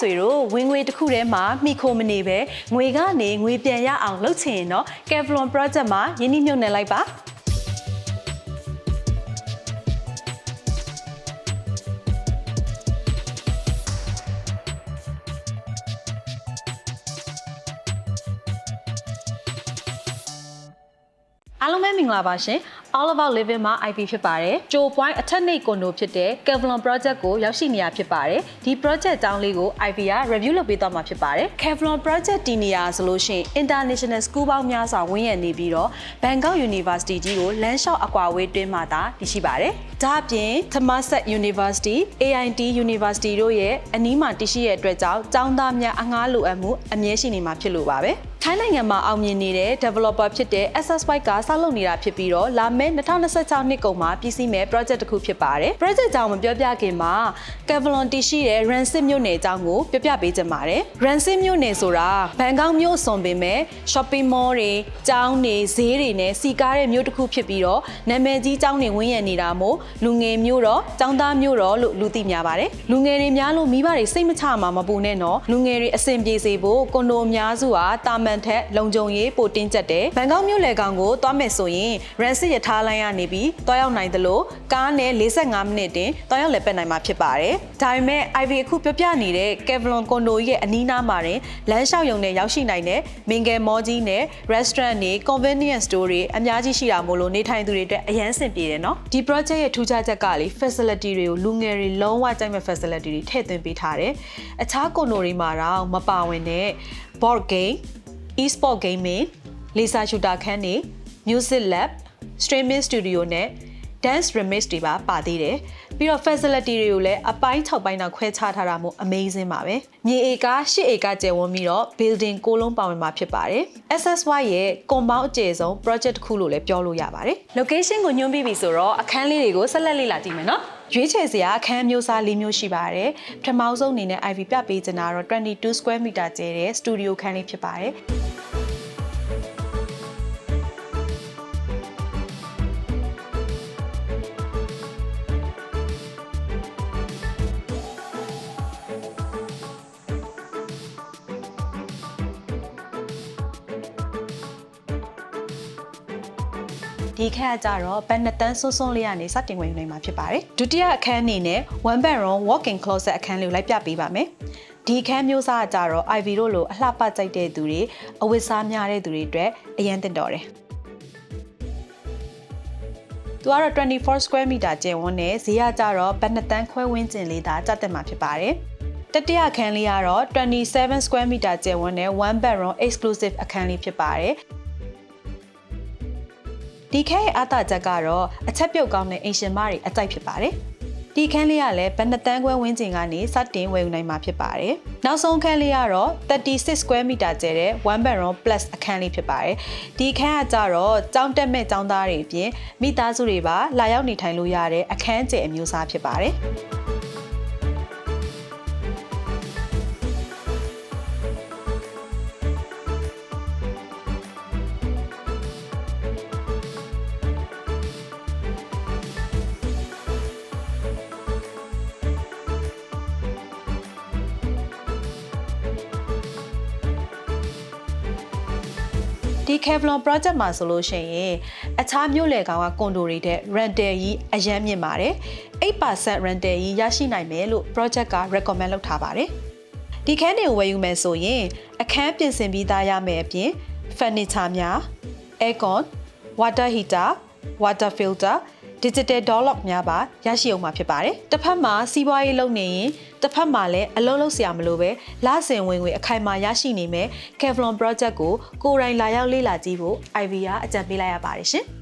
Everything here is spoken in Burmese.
ဆွေတို့ဝင်ငွေတစ်ခုတည်းမှာမိခိုမနေပဲငွေကနေငွေပြန်ရအောင်လုပ်ချင်ရင်တော့ Kevlon project မှာယင်းနှိမ့်မြုပ်နှံလိုက်ပါ အားလုံးပဲမင်္ဂလာပါရှင် All About Living မှာ IP ဖြစ်ပါတယ်။ကြို point အထက်နှိပ်ကွန်ဒိုဖြစ်တဲ့ Kevlon project ကိုရောက်ရှိနေရဖြစ်ပါတယ်။ဒီ project အကြောင်းလေးကို IP က review လုပ်ပေးသွားမှာဖြစ်ပါတယ်။ Kevlon project တည်နေရဆိုလို့ရှိရင် international school ပေါင်းများစွာဝန်းရံနေပြီးတော့ Bangkok University ကြီးကိုလမ်းလျှောက်အကွာအဝေးတွင်းမှာသာတည်ရှိပါတယ်။ဒါ့အပြင် Thammasat University, AIT University တို့ရဲ့အနီးမှာတည်ရှိတဲ့အတွက်ကြောင့်ကျောင်းသားများအငှားလိုအပ်မှုအမြဲရှိနေမှာဖြစ်လို့ပါပဲ။ ထိုင်းနိုင်ငံမှာအောင်မြင်နေတဲ့ developer ဖြစ်တဲ့ SSY ကဆောက်လုပ်နေတာဖြစ်ပြီးတော့လာမယ့်2026နှစ်ကုန်မှာပြည်စည်းမဲ့ project တစ်ခုဖြစ်ပါတယ်။ project ကြောင့်မပြောပြခင်မှာ Kevlon တည်ရှိတဲ့ Ransit မြို့နယ်အကြောင်းကိုပြောပြပေးချင်ပါတယ်။ Ransit မြို့နယ်ဆိုတာဘန်ကောက်မြို့စွန်ပင်မဲ့ shopping mall တွေ၊ကျောင်းတွေ၊ဈေးတွေနဲ့စီကားတဲ့မြို့တစ်ခုဖြစ်ပြီးတော့နာမည်ကြီးကျောင်းတွေဝန်းရံနေတာမို့လူငယ်မြို့တော့ကျောင်းသားမြို့တော့လို့လူသိများပါတယ်။လူငယ်တွေများလို့မိဘတွေစိတ်မချမှာမပူနဲ့နော်။လူငယ်တွေအဆင်ပြေစေဖို့ကွန်ဒိုအများစုဟာတာမန်ထက်လုံခြုံရေးပိုတင်းကျပ်တယ်။ဘန်ကောက်မြို့လေကောင်ကိုသွားမယ်ဆိုရင် Ransit ရထားလိုင်းကနေပြီးတွားရောက်နိုင်သလိုကားနဲ့45မိနစ်တင်တွားရောက်လည်ပတ်နိုင်မှာဖြစ်ပါတယ်။ဒါပေမဲ့ IV အခုပြောပြနေတဲ့ Kevlon ကွန်ဒိုရဲ့အနီးနားမှာတင်လမ်းလျှောက်ရုံနဲ့ရောက်ရှိနိုင်တဲ့မင်္ဂယ်မော်ကြီးနဲ့ restaurant တွေ convenience store တွေအများကြီးရှိတာမို့လို့နေထိုင်သူတွေအတွက်အရန်ဆင်ပြေတယ်နော်။ဒီ project ရဲ့ထူးခြားချက်ကလေ facility တွေကိုလူငယ်တွေလုံးဝကြိုက်မဲ့ facility တွေထည့်သွင်းပေးထားတယ်။အခြားကွန်ဒိုတွေမှာတော့မပါဝင်တဲ့ board game e-sport gaming လေးစားရှူတာခန်းနေ music lab streaming studio နဲ့ dance remix တွေပါပါသေးတယ်ပြီးတော့ facility တွေကိုလည်းအပိုင်း6ပိုင်းတော့ခွဲခြားထားတာမို့ amazing ပါပဲမြေဧက8ဧကကျယ်ဝန်းပြီးတော့ building 6လုံးပါဝင်မှာဖြစ်ပါတယ် SSY ရဲ့ compound အကျယ်ဆုံး project တစ်ခုလို့လည်းပြောလို့ရပါတယ် location ကိုညွှန်းပြီးပြီဆိုတော့အခန်းလေးတွေကိုဆက်လက်လေ့လာကြည့်မယ်နော် ရွေးချယ်စရာအခန်းမျိုးစား၄မျိုးရှိပါတယ်ပထမဆုံးအနေနဲ့ IV ပြပေးချင်တာတော့22 square meter ကျယ်တဲ့ studio ခန်းလေးဖြစ်ပါတယ် ဒီခက်ကကြတော့ဘန်နတန်ဆွန်းဆွန်းလေးကနေစတင်ဝင်ယူနိုင်မှာဖြစ်ပါတယ်ဒုတိယအခန်းအနေနဲ့ one bedroom walk-in closet အခန်းလေးကိုလိုက်ပြပေးပါမယ်ဒီခန်းမျိုးစားကကြတော့ Ivy တို့လိုအလှပကြိုက်တဲ့သူတွေအဝတ်စားများတဲ့သူတွေအတွက်အရန်တင်တော်တယ်သူကတော့24 square meter ကျယ်ဝန်းနဲ့ဈေးကကြတော့ဘန်နတန်ခွဲဝင်းကျင်လေးဒါကြတက်မှာဖြစ်ပါတယ်တတိယအခန်းလေးကတော့27 square meter ကျယ်ဝန်းနဲ့ one bedroom exclusive အခန်းလေးဖြစ်ပါတယ် ဒီခန်းရဲ့အသာချက်ကတော့အချက်ပြုတ်ကောင်းတဲ့အိမ်ရှင်မတွေအကြိုက်ဖြစ်ပါတယ်ဒီခန်းလေးကလည်းဘယ်နှစ်တန်းခွဲဝင်းကျင်ကနေစတင်ဝယ်ယူနိုင်မှာဖြစ်ပါတယ်နောက်ဆုံးခန်းလေးကတော့36 square meter ကျယ်တဲ့1 bedroom plus အခန်းလေးဖြစ်ပါတယ်ဒီခန်းကကြတော့ကျောင်းတက်မဲ့ကျောင်းသားတွေအပြင်မိသားစုတွေပါလာရောက်နေထိုင်လို့ရတဲ့အခန်းကျယ်အမျိုးအစားဖြစ်ပါတယ် ဒီ Kevlon project မှာဆိုလို့ရှိရင်အခြားမြို့လေကောင်ကကွန်ဒိုတွေတဲ့ rental ကြီးအရန်မြင့်ပါတယ်8% rental ကြီးရရှိနိုင်မယ်လို့ project က recommend လုပ်ထားပါတယ်ဒီခန်းတွေကိုဝယ်ယူမယ်ဆိုရင်အခန်းပြင်ဆင်ပြီးသားရမယ်အပြင် furniture များ aircon water heater water filter digital door lock များပါရရှိအောင်မှာဖြစ်ပါတယ်။တစ်ဖက်မှာစီးပွားရေးလုပ်နေရင်တစ်ဖက်မှာလည်းအလုံးလုံးစရာမလိုပဲလစဉ်ဝင်ငွေအခိုင်အမာရရှိနေမယ် Kevlon project ကိုကိုယ်တိုင်လာရောက်လေ့လာကြည့်ဖို့ IVR အကြံပေးလိုက်ရပါတယ်ရှင်။